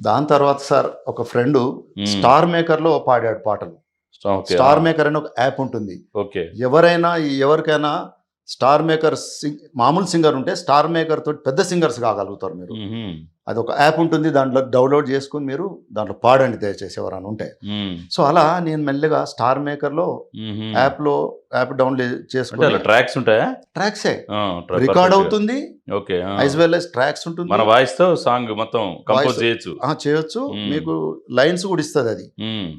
దాని తర్వాత సార్ ఒక ఫ్రెండ్. స్టార్ మేకర్లో పాడాడు పాటలు. స్టార్ మేకర్ అని ఒక యాప్ ఉంటుంది. ఓకే. ఎవరైనా ఎవరికైనా స్టార్ మేకర్ మామూలు సింగర్ ఉంటే స్టార్ మేకర్ తోటి పెద్ద సింగర్స్ కాగలుగుతారు మీరు. అది ఒక యాప్ ఉంటుంది దాంట్లో డౌన్లోడ్ చేసుకుని మీరు దాంట్లో పాడండి దయచేసి ఎవరైనా ఉంటే. సో అలా నేను మెల్లగా స్టార్ మేకర్లో. యాప్లో యాప్ డౌన్లోడ్ అలా ట్రాక్స్ ఉంటాయా ట్రాక్సే రికార్డ్. అవుతుంది ఓకే ఆ. యాజ్ వెల్ ట్రాక్స్ ఉంటుంది మన వాయిస్తో సాంగ్ మొత్తం కంపోజ్. చేయొచ్చు చేయొచ్చు. మీకు లైన్స్ కూడా ఇస్తుంది అది.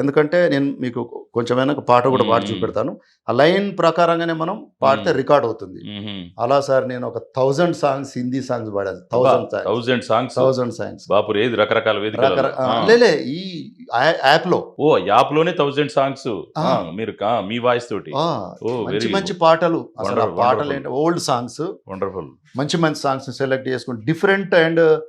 ఎందుకంటే నేను మీకు కొంచెమైనా పాట కూడా పాడి. చూపెడతాను ఆ లైన్ ప్రకారంగానే మనం పాడితే. రికార్డ్ అవుతుంది. అలా సార్ నేను ఒక థౌజండ్ సాంగ్స్ హిందీ సాంగ్స్ పాడాను thousand thousand songs thousand songs బాపురే ఏది రకరకాల వేదికలు. లేలే ఈ యాప్లో ఓ యాప్లోనే థౌజండ్ సాంగ్స్. మీరు మీ వాయిస్ తోటి. మంచి మంచి పాటలు. అసలు పాటలు. ఏంటి ఓల్డ్ సాంగ్స్. వండర్ఫుల్ మంచి మంచి సాంగ్స్ సెలెక్ట్ చేసుకుని డిఫరెంట్ అండ్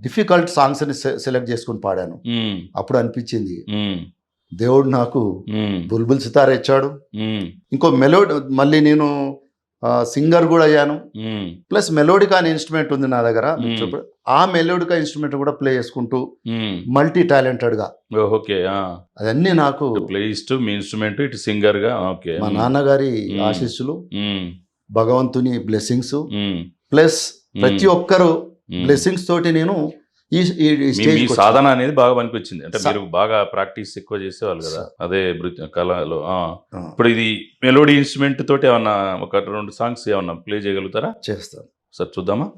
డిఫికల్ట్ సాంగ్స్ని సెలెక్ట్ చేసుకుని పాడాను. అప్పుడు అనిపించింది. దేవుడు నాకు బుల్బుల్ సితార ఇచ్చాడు. ఇంకో మెలోడీ మళ్ళీ నేను సింగర్ కూడా అయ్యాను. ప్లస్ మెలోడికా అనే ఇన్స్ట్రుమెంట్ ఉంది నా దగ్గర. ఆ మెలోడికా ఇన్స్ట్రుమెంట్ కూడా ప్లే చేసుకుంటూ మల్టీ టాలెంటెడ్గా ఓకే అదన్నీ నాకు ప్లేయిస్ట్ మీ ఇన్స్ట్రుమెంట్ ఇటు సింగర్గా ఓకే. మా నాన్నగారి. ఆశీస్సులు భగవంతుని బ్లెస్సింగ్స్ ప్లస్ ప్రతి. ఒక్కరు బ్లెస్సింగ్స్ తోటి నేను ఈ స్టేజ్ సాధన అనేది బాగా పనికొచ్చింది. అంటే మీరు బాగా ప్రాక్టీస్ ఎక్కువ చేసేవాళ్ళు కదా అదే కళలో. ఆ. ఇప్పుడు ఇది మెలోడీ ఇన్స్ట్రుమెంట్ తోటి ఏమన్నా ఒక రెండు సాంగ్స్ ఏమన్నా ప్లే చేయగలుగుతారా? చేస్తాను. సార్ చూద్దామా?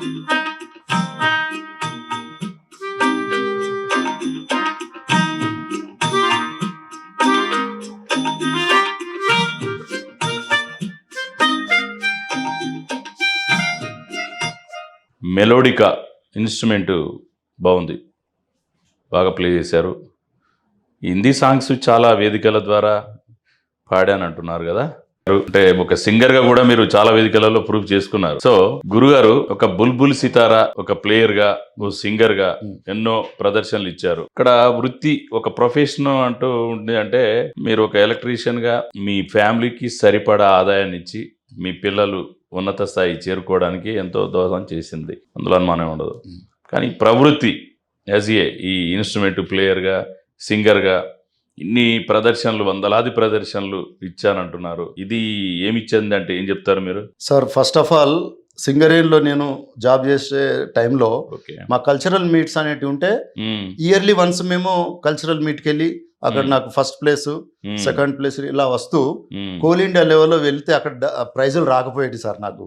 మెలోడికా ఇన్స్ట్రుమెంట్ బాగుంది. బాగా ప్లే చేశారు. హిందీ సాంగ్స్ చాలా వేదికల ద్వారా పాడాను అంటున్నారు కదా. అంటే ఒక సింగర్గా కూడా మీరు చాలా వేదికలలో ప్రూవ్ చేసుకున్నారు సో గురుగారు ఒక బుల్బుల్ సితారా ఒక ప్లేయర్గా ఓ సింగర్గా Hmm. ఎన్నో ప్రదర్శనలు ఇచ్చారు ఇక్కడ వృత్తి ఒక ప్రొఫెషన్ అంటూ ఉంది అంటే మీరు ఒక ఎలక్ట్రీషియన్గా మీ ఫ్యామిలీకి సరిపడా ఆదాయాన్ని ఇచ్చి మీ పిల్లలు ఉన్నత స్థాయి చేరుకోవడానికి ఎంతో దోహదం చేసింది అందులో అనుమానం ఉండదు Hmm. కానీ ప్రవృత్తి యాజ్ ఏ ఈ ఇన్స్ట్రుమెంట్ ప్లేయర్గా సింగర్గా ఇన్ని ప్రదర్శనలు వందలాది ప్రదర్శనలు ఇచ్చానంటున్నారు. ఇది ఏమి ఇచ్చింది అంటే ఏం చెప్తారు మీరు? సార్ ఫస్ట్ ఆఫ్ ఆల్ సింగరేన్లో నేను జాబ్ చేసే టైంలో మా కల్చరల్ మీట్స్ అనేటివి ఉంటే ఇయర్లీ వన్స్ మేము కల్చరల్ మీట్కి వెళ్ళి అక్కడ. నాకు ఫస్ట్ ప్లేస్ సెకండ్ ప్లేస్ ఇలా వస్తూ కోల్ ఇండియా లెవెల్లో వెళ్తే అక్కడ ప్రైజులు రాకపోయేటి సార్ నాకు.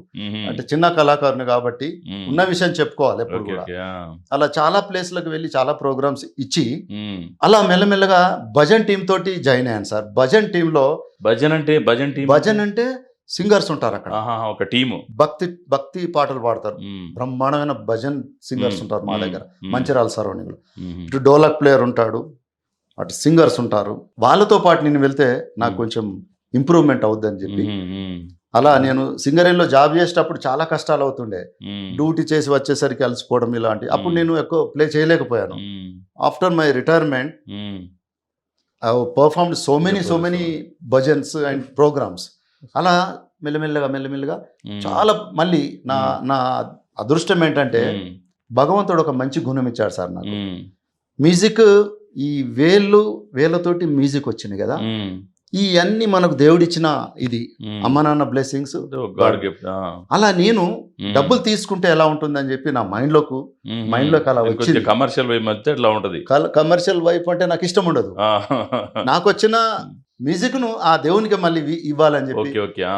అంటే చిన్న కళాకారుని కాబట్టి ఉన్న విషయం చెప్పుకోవాలి ఎప్పుడు కూడా. అలా చాలా ప్లేస్లకు వెళ్ళి చాలా ప్రోగ్రామ్స్ ఇచ్చి అలా మెల్లమెల్లగా భజన్ టీం తోటి జాయిన్ అయ్యాను సార్. భజన్ టీంలో భజన్ అంటే భజన్ టీం భజన్ అంటే సింగర్స్ ఉంటారు అక్కడ. ఒక టీము. భక్తి భక్తి పాటలు పాడతారు. బ్రహ్మాండమైన భజన్ సింగర్స్ ఉంటారు మా దగ్గర. మంచిర్యాల సరౌండింగ్లో. ఇటు డోలక్ ప్లేయర్ ఉంటాడు. అటు సింగర్స్ ఉంటారు. వాళ్ళతో పాటు నేను వెళ్తే నాకు. కొంచెం ఇంప్రూవ్మెంట్ అవుద్దని చెప్పి. అలా నేను సింగరేన్లో జాబ్ చేసేటప్పుడు చాలా కష్టాలు అవుతుండే. డ్యూటీ చేసి వచ్చేసరికి అలసిపోవడం ఇలాంటి. అప్పుడు. నేను ఎక్కువ ప్లే చేయలేకపోయాను. After my retirement I performed so many so many bhajans and programs. అలా మెల్లమెల్లగా మెల్లమెల్లగా చాలా మళ్ళీ నా నా అదృష్టం ఏంటంటే భగవంతుడు ఒక మంచి గుణం ఇచ్చాడు సార్ నాకు. మ్యూజిక్ ఈ వేళ్ళు వేళ్ళతోటి మ్యూజిక్ వచ్చింది కదా. ఈ అన్ని మనకు దేవుడిచ్చిన ఇది. అమ్మ నాన్న బ్లెస్సింగ్స్ అలా నేను డబ్బులు తీసుకుంటే ఎలా ఉంటుందని చెప్పి నా మైండ్ లోకు mind లోకి అలా వచ్చింది. కమర్షియల్ వైపు మధ్య ఇట్లా ఉంటది? కమర్షియల్ వైపు అంటే నాకు ఇష్టం ఉండదు. నాకు వచ్చిన మ్యూజిక్ను ఆ దేవునికి మళ్ళీ ఇవి- ఇవ్వాలని చెప్పి.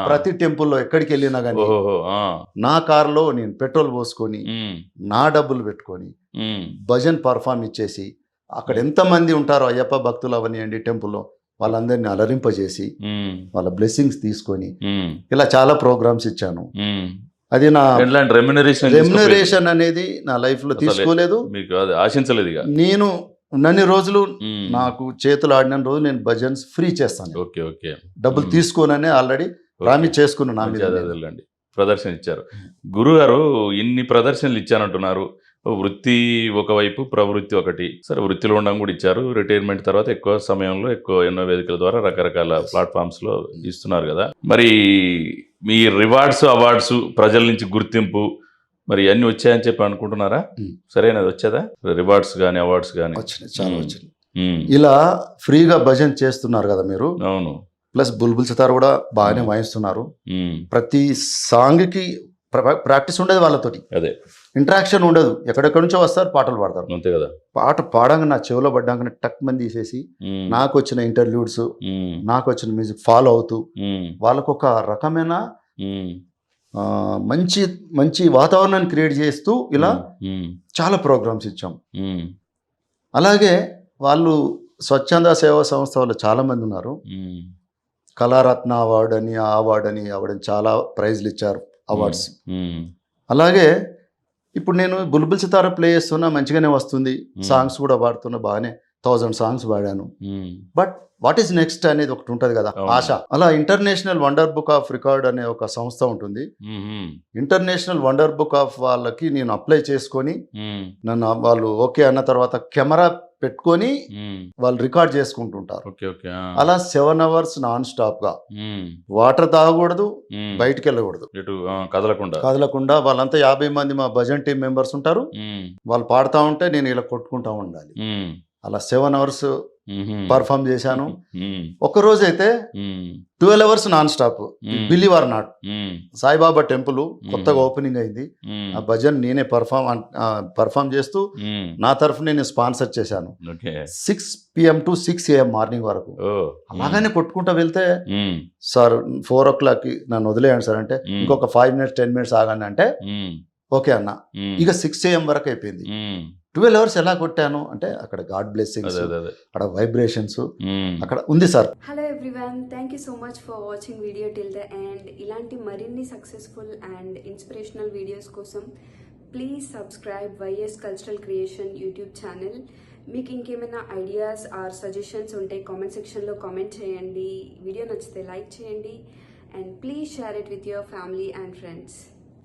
ప్రతి టెంపుల్లో ఎక్కడికి వెళ్ళినా కానీ నా కారులో నేను పెట్రోల్ పోసుకొని నా డబ్బులు పెట్టుకొని భజన్ పర్ఫామ్ ఇచ్చేసి అక్కడ ఎంతమంది ఉంటారో అయ్యప్ప భక్తులు అవనియండి టెంపుల్లో వాళ్ళందరినీ అలరింపజేసి వాళ్ళ బ్లెస్సింగ్స్ తీసుకొని ఇలా చాలా ప్రోగ్రామ్స్ ఇచ్చాను. అది నా రెమ్యునరేషన్ రెమ్యునరేషన్ అనేది నా లైఫ్లో. తీసుకోలేదు. ఆశించలేదు నేను ఉన్నన్ని రోజులు నాకు చేతులు ఆడిన రోజు నేను భజన్స్ ఫ్రీ చేస్తాను. Okay okay. డబ్బులు. తీసుకోననే ఆల్రెడీ ప్రామిస్ చేసుకున్నాను నా మీద. ప్రదర్శన ఇచ్చారు. గురుగారు ఇన్ని ప్రదర్శనలు ఇచ్చానంటున్నారు. వృత్తి ఒకవైపు ప్రవృత్తి ఒకటి. సరే వృత్తిలో ఉండడం కూడా ఇచ్చారు. రిటైర్మెంట్ తర్వాత ఎక్కువ సమయంలో ఎక్కువ ఎన్నో వేదికల ద్వారా రకరకాల ప్లాట్ఫామ్స్లో ఇస్తున్నారు కదా. మరి మీ రివార్డ్స్ అవార్డ్స్ ప్రజల నుంచి గుర్తింపు మరి అన్ని వచ్చాయని చెప్పి అనుకుంటున్నారా. సరేనది వచ్చేదా? రివార్డ్స్ కానీ అవార్డ్స్ కానీ వచ్చినాయి చాలా. వచ్చినాయి. ఇలా ఫ్రీగా భజన్ చేస్తున్నారు కదా మీరు. అవును. ప్లస్ బుల్బుల్ సితార్ కూడా బాగానే వాయిస్తున్నారు. ప్రతి సాంగ్కి ప్ర- ప్రాక్టీస్ ఉండదు వాళ్ళతోటి అదే ఇంటరాక్షన్ ఉండదు ఎక్కడెక్కడి నుంచో వస్తారు పాటలు పాడతారు అంతే కదా పాట పాడంగా నా చెవిలో పడ్డాక టక్ మంది తీసేసి. నాకు వచ్చిన ఇంటర్వ్యూడ్స్. నాకు వచ్చిన మ్యూజిక్ ఫాలో అవుతూ. వాళ్ళకు ఒక రకమైన మంచి మంచి వాతావరణాన్ని క్రియేట్ చేస్తూ ఇలా. చాలా ప్రోగ్రామ్స్ ఇచ్చాం. అలాగే వాళ్ళు స్వచ్ఛంద సేవా సంస్థ వాళ్ళు చాలా మంది ఉన్నారు. కళారత్న అవార్డు అని ఆ అవార్డు అని అవ్వడం చాలా ప్రైజ్లు ఇచ్చారు అవార్డ్స్ మ్మ్. అలాగే ఇప్పుడు నేను బుల్బుల్ సితార ప్లే చేస్తున్నా మంచిగానే వస్తుంది సాంగ్స్ కూడా పాడుతున్నా బాగానే థౌజండ్ సాంగ్స్ పాడాను. బట్ వాట్ ఈస్ నెక్స్ట్ అనేది ఒకటి ఉంటుంది కదా. ఆశ అలా international wonder book of record అనే ఒక సంస్థ ఉంటుంది. ఇంటర్నేషనల్ వండర్ బుక్ ఆఫ్ వాళ్ళకి నేను అప్లై చేసుకొని. నన్ను వాళ్ళు ఓకే అన్న తర్వాత కెమెరా పెట్టుకొని. వాళ్ళు రికార్డ్ చేసుకుంటుంటారు. అలా సెవెన్ అవర్స్ నాన్ స్టాప్గా. వాటర్ తాగకూడదు. బయటికి వెళ్ళకూడదు కదలకుండా కదలకుండా వాళ్ళంతా యాభై మంది మా భజన్ టీం మెంబర్స్ ఉంటారు. వాళ్ళు పాడుతూ ఉంటే నేను ఇలా కొట్టుకుంటా ఉండాలి. అలా సెవెన్ అవర్స్. పర్ఫామ్ చేశాను. ఒక రోజు అయితే. Twelve hours non stop hmm. Believe or not. Saibaba temple కొత్తగా ఓపెనింగ్ అయింది. ఆ భజన్ నేనే పర్ఫామ్ పర్ఫామ్ చేస్తూ. నా తరఫు నేను స్పాన్సర్ చేశాను six PM to six AM morning వరకు అలాగనే కొట్టుకుంటా వెళ్తే. సార్ ఫోర్ ఓ క్లాక్కి నన్ను వదిలేయండి సార్ అంటే. ఇంకొక ఫైవ్ మినిట్స్ టెన్ మినిట్స్ ఆగండి అంటే. ఓకే అన్న. ఇక సిక్స్ ఏఎం వరకు అయిపోయింది. ట్వెల్వ్ అవర్స్ ఎలా కొట్టాను అంటే అక్కడ గాడ్ బ్లెస్సింగ్స్ అదే అక్కడ వైబ్రేషన్స్. అక్కడ ఉంది sir. Hello everyone thank you so much for watching video till the end ఇలాంటి మరిన్ని సక్సెస్ఫుల్ అండ్ ఇన్స్పిరేషనల్ వీడియోస్ కోసం please subscribe YS cultural creation YouTube channel మీకు ఇంకేమైనా ఐడియాస్ ఆర్ సజెషన్స్ ఉంటే కామెంట్ సెక్షన్లో కామెంట్ చేయండి. వీడియో నచ్చితే లైక్ చేయండి. And please share it with your family and friends